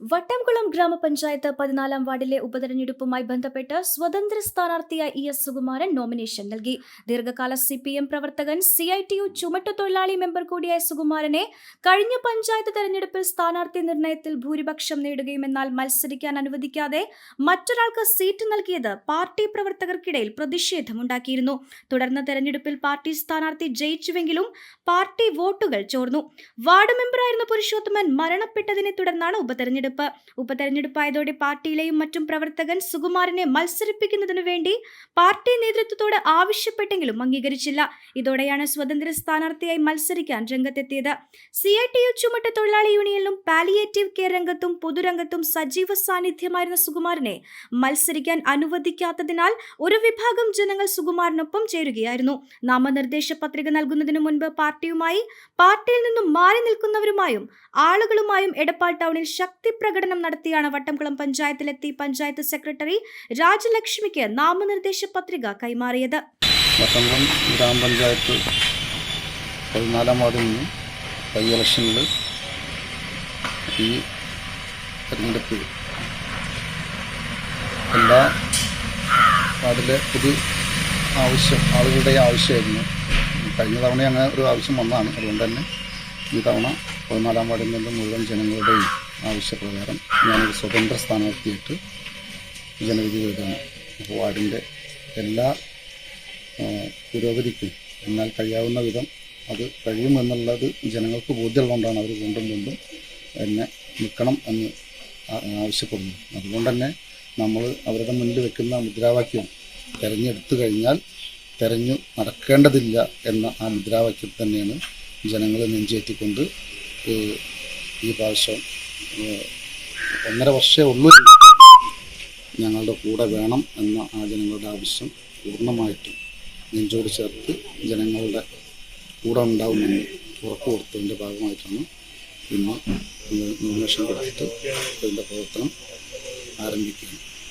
വട്ടംകുളം ഗ്രാമപഞ്ചായത്ത് പതിനാലാം വാർഡിലെ ഉപതെരഞ്ഞെടുപ്പുമായി ബന്ധപ്പെട്ട് സ്വതന്ത്ര സ്ഥാനാർത്ഥിയായ ഇ എസ് സുകുമാരൻ നോമിനേഷൻ നൽകി. ദീർഘകാല സി പി എം പ്രവർത്തകൻ സി ഐ ടി യു ചുമട്ടുതൊഴിലാളി മെമ്പർ കൂടിയായ സുകുമാരനെ കഴിഞ്ഞ പഞ്ചായത്ത് തെരഞ്ഞെടുപ്പിൽ സ്ഥാനാർത്ഥി നിർണയത്തിൽ ഭൂരിപക്ഷം നേടുകയും എന്നാൽ മത്സരിക്കാൻ അനുവദിക്കാതെ മറ്റൊരാൾക്ക് സീറ്റ് നൽകിയത് പാർട്ടി പ്രവർത്തകർക്കിടയിൽ പ്രതിഷേധമുണ്ടാക്കിയിരുന്നു. തുടർന്ന് തെരഞ്ഞെടുപ്പിൽ പാർട്ടി സ്ഥാനാർത്ഥി ജയിച്ചുവെങ്കിലും പാർട്ടി വോട്ടുകൾ ചോർന്നു. വാർഡ് മെമ്പറായിരുന്ന പുരുഷോത്തമൻ മരണപ്പെട്ടതിനെ തുടർന്നാണ് ഉപതെരഞ്ഞെടുപ്പ് ഉപതെരഞ്ഞെടുപ്പായതോടെ പാർട്ടിയിലെയും മറ്റും പ്രവർത്തകൻ സുകുമാരനെ മത്സരിപ്പിക്കുന്നതിനു വേണ്ടി പാർട്ടി നേതൃത്വത്തോട് ആവശ്യപ്പെട്ടെങ്കിലും അംഗീകരിച്ചില്ല. ഇതോടെയാണ് സ്വതന്ത്ര സ്ഥാനാർത്ഥിയായി മത്സരിക്കാൻ രംഗത്തെത്തിയത്. സി ഐ ടി യു ചുമട്ട് തൊഴിലാളി യൂണിയനിലും പാലിയേറ്റീവ് കെയർ രംഗത്തും പൊതുരംഗത്തും സജീവ സാന്നിധ്യമായിരുന്ന സുകുമാരനെ മത്സരിക്കാൻ അനുവദിക്കാത്തതിനാൽ ഒരു വിഭാഗം ജനങ്ങൾ സുകുമാരനൊപ്പം ചേരുകയായിരുന്നു. നാമനിർദ്ദേശ പത്രിക നൽകുന്നതിനു മുൻപ് പാർട്ടിയുമായി പാർട്ടിയിൽ നിന്നും മാറി നിൽക്കുന്നവരുമായും ആളുകളുമായും എടപ്പാൾ ടൗണിൽ ശക്തി പ്രകടനം നടത്തിയാണ് വട്ടംകുളം പഞ്ചായത്തിലെത്തി പഞ്ചായത്ത് സെക്രട്ടറി രാജലക്ഷ്മിക്ക് നാമനിർദ്ദേശ പത്രിക കൈമാറിയത്. വട്ടംകുളം ഗ്രാമപഞ്ചായത്ത് പതിനാലാം വാർഡിൽ നിന്ന് ഈ തെരഞ്ഞെടുപ്പിൽ എല്ലാ വാർഡിലെ ആവശ്യം ആളുകളുടെ ആവശ്യമായിരുന്നു. കഴിഞ്ഞ തവണ അങ്ങനെ ഒരു ആവശ്യം വന്നതാണ്. അതുകൊണ്ട് തന്നെ ഈ തവണ പതിനാലാം വാർഡിൽ നിന്നും മുഴുവൻ ജനങ്ങളുടെയും ആവശ്യപ്രകാരം ഞാനൊരു സ്വതന്ത്ര സ്ഥാനാർത്ഥിയായിട്ട് ജനവിധി തേടുകയാണ് അപ്പോൾ വാർഡിന്റെ എല്ലാ പുരോഗതിക്കും എന്നാൽ കഴിയാവുന്ന വിധം അത് കഴിയുമെന്നുള്ളത് ജനങ്ങൾക്ക് ബോധ്യമുള്ളതുകൊണ്ടാണ് അവർ വീണ്ടും വീണ്ടും എന്നെ നിൽക്കണം എന്ന് ആവശ്യപ്പെടുന്നു. അതുകൊണ്ട് തന്നെ നമ്മൾ അവരുടെ മുന്നിൽ വെക്കുന്ന മുദ്രാവാക്യം തിരഞ്ഞെടുത്തു കഴിഞ്ഞാൽ തെരഞ്ഞു നടക്കേണ്ടതില്ല എന്ന ആ മുദ്രാവാക്യം തന്നെയാണ് ജനങ്ങൾ നെഞ്ചേറ്റിക്കൊണ്ട് ഈ പ്രാവശ്യം ഒന്നര വർഷമേ ഉള്ളൂ. ഞങ്ങളുടെ കൂടെ വേണം എന്ന ആ ജനങ്ങളുടെ ആവശ്യം പൂർണമായിട്ടും നെഞ്ചോട് ചേർത്ത് ജനങ്ങളുടെ കൂടെ ഉണ്ടാവുമെന്ന് ഉറപ്പ് കൊടുത്തതിന്റെ ഭാഗമായിട്ടാണ് ഇന്ന് നോമിനേഷൻ കൊടുത്തിട്ട് ഇതിന്റെ പ്രവർത്തനം ആരംഭിക്കുന്നത്.